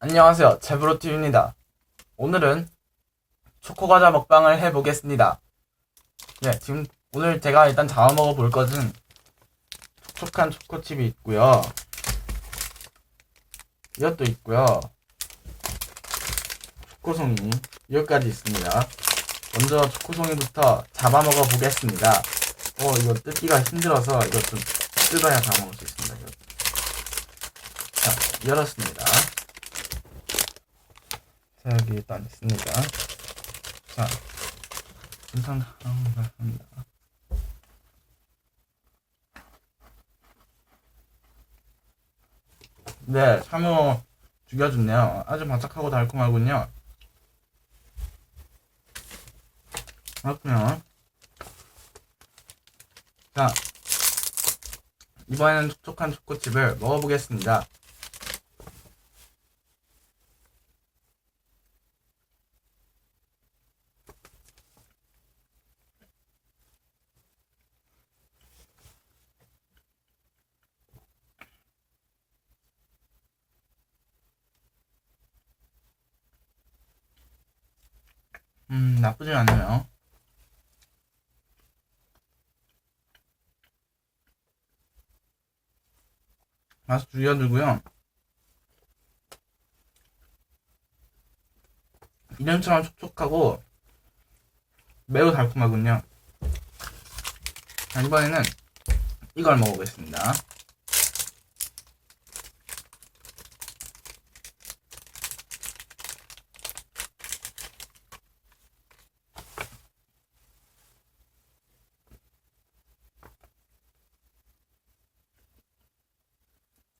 안녕하세요. 제브로TV입니다. 오늘은 초코과자 먹방을 해보겠습니다. 네, 지금 오늘 제가 일단 잡아 먹어 볼 것은 촉촉한 초코칩이 있고요. 이것도 있고요. 초코송이 이것까지 있습니다. 먼저 초코송이부터 잡아 먹어 보겠습니다. 어, 이거 뜯기가 힘들어서 이거 좀 뜯어야 잡아먹을 수 있습니다. 이거. 자, 열었습니다. 자, 여기 일단 있습니다. 자, 일단 합니다. 네, 참호 죽여줬네요. 아주 바삭하고 달콤하군요. 그렇군요. 자, 이번에는 촉촉한 초코칩을 먹어보겠습니다. 음, 나쁘진 않네요. 맛 줄여주고요. 이름처럼 촉촉하고 매우 달콤하군요. 자, 이번에는 이걸 먹어보겠습니다.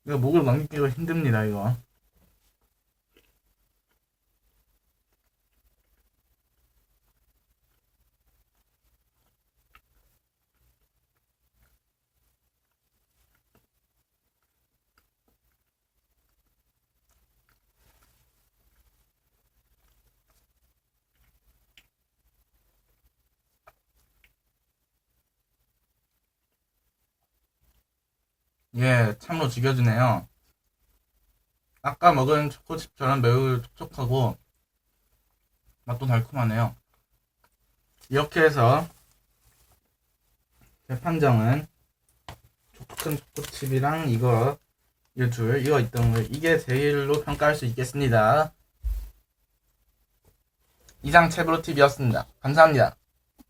이거 목을 넘기기가 힘듭니다, 이거. 예, 참으로 죽여주네요. 아까 먹은 초코칩처럼 매우 촉촉하고 맛도 달콤하네요. 이렇게 해서 제 판정은 촉촉한 초코칩이랑 이거 이 둘, 이거 있던 거 이게 제일로 평가할 수 있겠습니다. 이상 채브로 TV였습니다. 감사합니다.